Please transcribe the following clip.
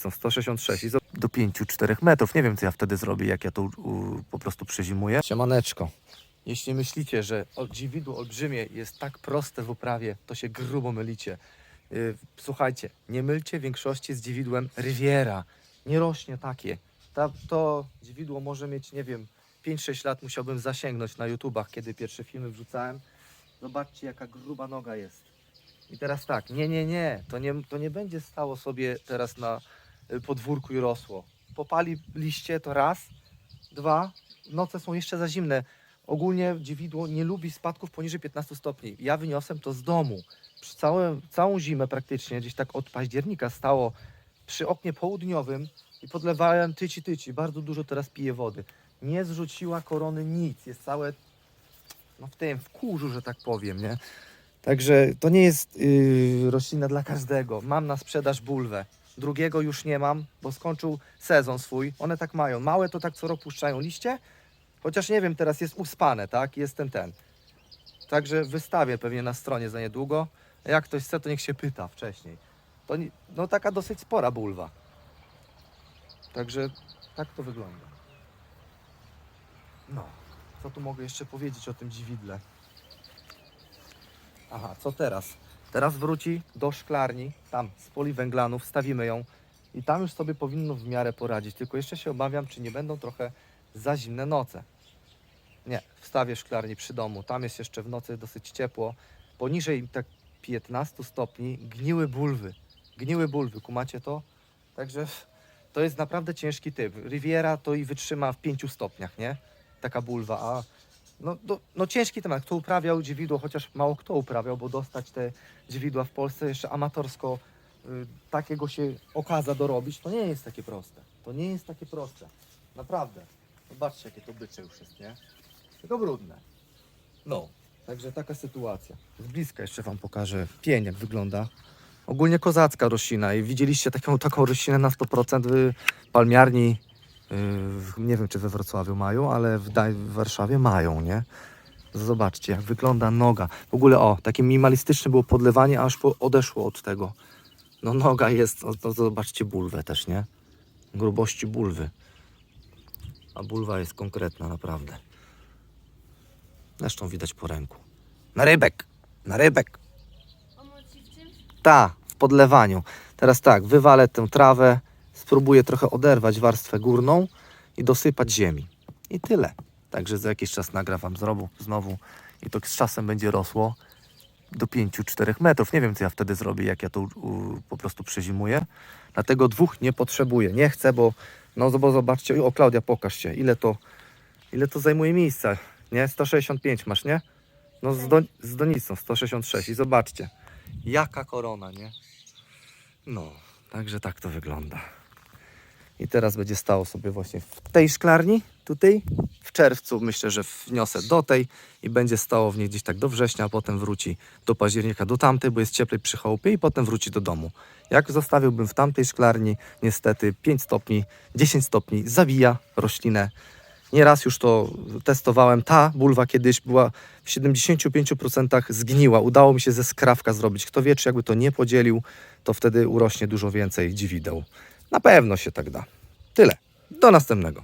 donicą 166 i do 5-4 metrów. Nie wiem, co ja wtedy zrobię, jak ja to u, po prostu przezimuję. Siemaneczko. Jeśli myślicie, że dziwidło olbrzymie jest tak proste w uprawie, to się grubo mylicie. Yy, Słuchajcie, nie mylcie większości z dziwidłem Riviera. Nie rośnie takie. Ta, to dziwidło może mieć, nie wiem, 5-6 lat musiałbym zasięgnąć na YouTubach, kiedy pierwsze filmy wrzucałem. Zobaczcie, jaka gruba noga jest. I teraz tak, nie, nie, nie, to nie, to nie będzie stało sobie teraz na y, podwórku i rosło. Popali liście to raz, dwa, noce są jeszcze za zimne. Ogólnie dziewidło nie lubi spadków poniżej 15 stopni. Ja wyniosłem to z domu. Przez całą zimę praktycznie, gdzieś tak od października stało przy oknie południowym i podlewałem tyci tyci. Bardzo dużo teraz piję wody. Nie zrzuciła korony nic. Jest całe no w tym, w kurzu, że tak powiem, nie? Także to nie jest yy, roślina dla każdego. Mam na sprzedaż bulwę. Drugiego już nie mam, bo skończył sezon swój. One tak mają. Małe to tak co rok puszczają liście, chociaż nie wiem, teraz jest uspane, tak? Jest ten, ten. Także wystawię pewnie na stronie za niedługo. Jak ktoś chce, to niech się pyta wcześniej. To no taka dosyć spora bulwa. Także tak to wygląda. No, co tu mogę jeszcze powiedzieć o tym dziwidle? Aha, co teraz? Teraz wróci do szklarni, tam z poliwęglanów, stawimy ją i tam już sobie powinno w miarę poradzić. Tylko jeszcze się obawiam, czy nie będą trochę za zimne noce. Nie, wstawię szklarni przy domu. Tam jest jeszcze w nocy dosyć ciepło. Poniżej tak 15 stopni gniły bulwy. Gniły bulwy, kumacie to? Także to jest naprawdę ciężki typ. Riviera to i wytrzyma w 5 stopniach, nie? Taka bulwa, a no, do, no ciężki temat. Kto uprawiał dziewidło, chociaż mało kto uprawiał, bo dostać te dziewidła w Polsce jeszcze amatorsko y, takiego się okaza dorobić, to nie jest takie proste. To nie jest takie proste. Naprawdę. Zobaczcie, jakie to bycze już jest, nie? Tylko brudne. No, także taka sytuacja. Z bliska jeszcze Wam pokażę pień, jak wygląda. Ogólnie kozacka roślina i widzieliście taką, taką roślinę na 100% w palmiarni nie wiem, czy we Wrocławiu mają, ale w, w Warszawie mają, nie? Zobaczcie, jak wygląda noga. W ogóle, o, takie minimalistyczne było podlewanie, aż po, odeszło od tego. No noga jest, no, to zobaczcie bulwę też, nie? Grubości bulwy. A bulwa jest konkretna, naprawdę. Zresztą widać po ręku. Na rybek! Na rybek! Ta, w podlewaniu. Teraz tak, wywalę tę trawę, spróbuję trochę oderwać warstwę górną i dosypać ziemi. I tyle. Także za jakiś czas nagram Wam znowu, znowu i to z czasem będzie rosło do 5-4 metrów. Nie wiem, co ja wtedy zrobię, jak ja to po prostu przezimuję. Dlatego dwóch nie potrzebuję. Nie chcę, bo no bo zobaczcie, o Klaudia, pokaż się, ile to, ile to zajmuje miejsca. Nie? 165 masz, nie? No z, do, z donicą 166 i zobaczcie, jaka korona, nie? No, także tak to wygląda. I teraz będzie stało sobie właśnie w tej szklarni, tutaj. W czerwcu myślę, że wniosę do tej i będzie stało w niej gdzieś tak do września, a potem wróci do października do tamtej, bo jest cieplej przy chałupie i potem wróci do domu. Jak zostawiłbym w tamtej szklarni, niestety 5 stopni, 10 stopni zabija roślinę. Nieraz już to testowałem. Ta bulwa kiedyś była w 75% zgniła. Udało mi się ze skrawka zrobić. Kto wie, czy jakby to nie podzielił, to wtedy urośnie dużo więcej dziwideł. Na pewno się tak da. Tyle. Do następnego.